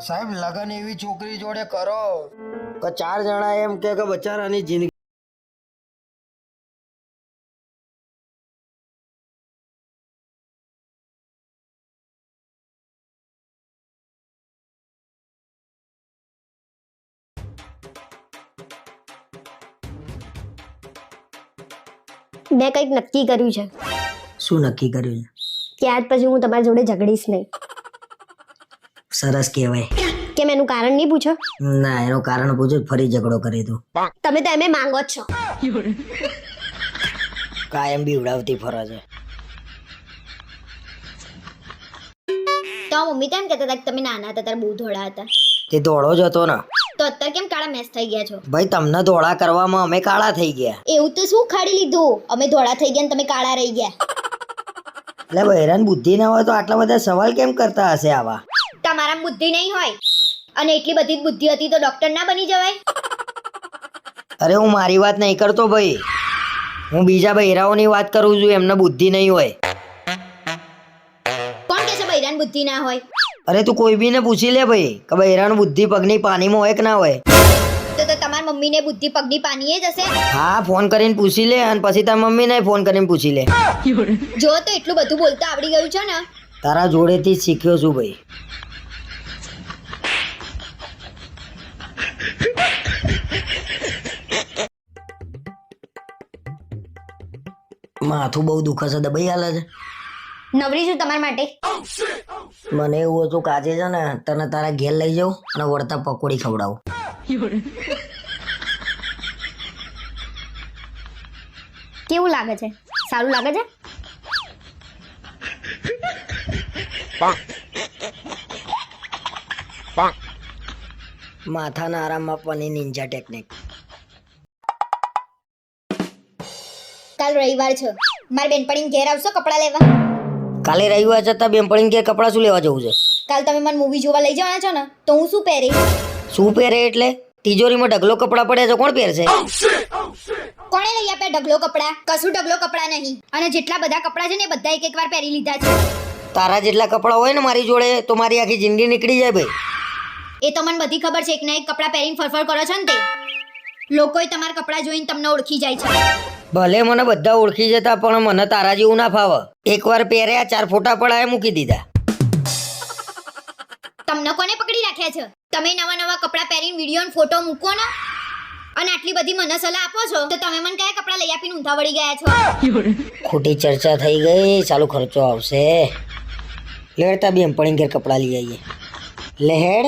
સાહેબ લગન એવી છોકરી જોડે કરો કે ચાર જણા એમ કે કે બચારાની જિંદગી મેં કંઈક નક્કી કર્યું છે. શું નક્કી કર્યું છે? કે આજ પછી હું તમારી જોડે ઝઘડીશ નહીં. સરસ કહેવાય. કેમ એનું કારણ નહીં પૂછો? ના એનું કારણ પૂછ્યું ફરી ઝઘડો કરી દો તમે તો એમે માંગો જ છો. કાયમ બી ઉડાવતી ફરો છે. તો મમ્મી તેમ કહેતા હતા કે તમે નાના હતા ત્યારે બહુ ધોળા હતા. તે ધોળો જ હતો ને. તો અત્યારે કેમ કાળા મેસ થઈ ગયા છો? ભાઈ તમને ધોળા કરવામાં અમે કાળા થઈ ગયા. એવું તો શું ખાડી લીધું? અમે ધોળા થઈ ગયા ને તમે કાળા રહી ગયા. એટલે બહેરાન બુદ્ધિ ના હોય તો આટલા બધા સવાલ કેમ કરતા હશે આવા? તમારા બુદ્ધિ નહીં હોય. અને એટલી બધી બુદ્ધિ હતી તો ડોક્ટર ના બની જવાય. અરે હું મારી વાત નહીં કરતો ભાઈ. હું બીજા ભૈરાઓની વાત કરું છું એમને બુદ્ધિ નહીં હોય. કોણ કે છે બૈરાન બુદ્ધિ ના હોય? અરે તું કોઈ બીને પૂછી લે ભાઈ કે બહેરાનું બુદ્ધિ પગની પાણીમાં હોય કે ના હોય. તો તો તમારી મમ્મીને બુદ્ધિ પગની પાણીએ જ હશે? હા ફોન કરીને પૂછી લે અને પછી તારી મમ્મીને ફોન કરીને પૂછી લે. જો તો એટલું બધું બોલતા આવડી ગયું છે ને. તારા જોડેથી શીખ્યો છું ભાઈ. માથું બહુ દુખે છે દબાઈ હાલે છે. નવરી છું તમારા માટે. મને એવું હતું કે આજે છે ને તને તારા ઘેર લઈ જાઉં અને વળતા પકોડી ખવડાવું. કેવું લાગે છે? સારું લાગે છે? માથાના આરામ આપવાની નિંજા ટેકનિક કાલ રવિવાર છે. મારી બેનપણી ઘેર આવશો કપડાં લેવા? કાલે રવિવાર જતા બેનપણી ઘેર કપડાં શું લેવા જવું છે? કાલ તમે મને મૂવી જોવા લઈ જવાના છો ને તો હું શું પહેરી શું પહેરે એટલે? તિજોરીમાં ઢગલો કપડાં પડ્યા છે કોણ પહેરશે? કોણે લઈ આપ્યા ઢગલો કપડાં? કશું ઢગલો કપડાં નહીં. અને જેટલા બધા કપડાં છે ને એ બધા એક એક વાર પહેરી લીધા છે. તારા જેટલા કપડાં હોય ને મારી જોડે તો મારી આખી જિંદગી નીકળી જાય ભાઈ. એ તો મને બધી ખબર છે એક ના એક કપડાં પહેરીને ફરફર કરો છો ને તે? લોકોએ તમારા કપડાં જોઈને તમને ઓળખી જાય છે. ભલે મને બધા ઓળખી જતા પણ મને તારા જેવું ના ફાવે. એકવાર પહેર્યા ચાર ફોટા પડાય મૂકી દીધા. તમને કોને પકડી રાખ્યા છે? તમે નવા નવા કપડાં પહેરીને વીડિયો અને ફોટો મૂકો ને? અને આટલી બધી મને સલાહ આપો છો તો તમે મને કયા કપડાં લઈ આપીને ઊંધા વળી ગયા છો? ખોટી ચર્ચા થઈ ગઈ ચાલુ ખર્ચો આવશે. લેડતા બેનપણી ઘેર કપડાં લઈ આવીએ. લેહેડ